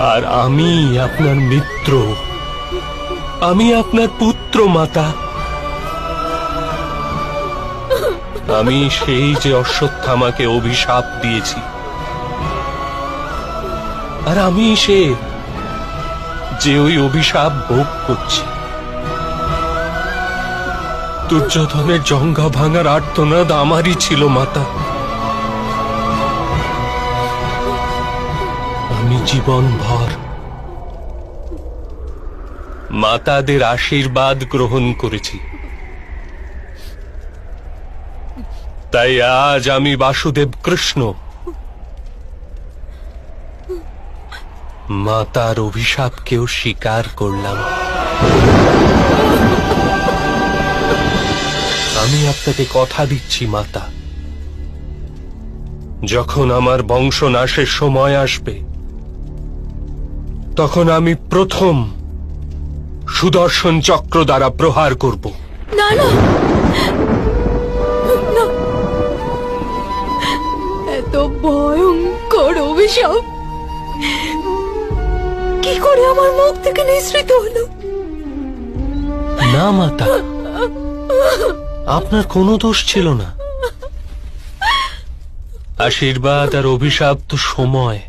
আর আমি আপনার মিত্র। আমি আপনার পুত্র মাতা। আমি সেই যে অশ্বত্থামাকে অভিশাপ দিয়েছি। আর আমি সে যে ওই অভিশাপ ভোগ করছি। দুর্যোধনের জঙ্গা ভাঙার আর্তনাদ আমারই ছিল, মাতা। আমি জীবন ভর মাতাদের আশীর্বাদ গ্রহণ করেছি। তাই আজ আমি বাসুদেব কৃষ্ণ। মাতার অভিশাপকেও স্বীকার করলাম। আমি আপনাকে কথা দিচ্ছি, মাতা। যখন আমার বংশ নাশের সময় আসবে তখন আমি প্রথম সুদর্শন চক্র দ্বারা প্রহার করব। না না। না। এত ভয়ঙ্কর অভিশাপ। কি করে আমার মুখ থেকে নিঃসৃত হলো? না মাতা। আপনার কোনো দোষ ছিল না। আশীর্বাদ আর অভিশাপ তো সময়।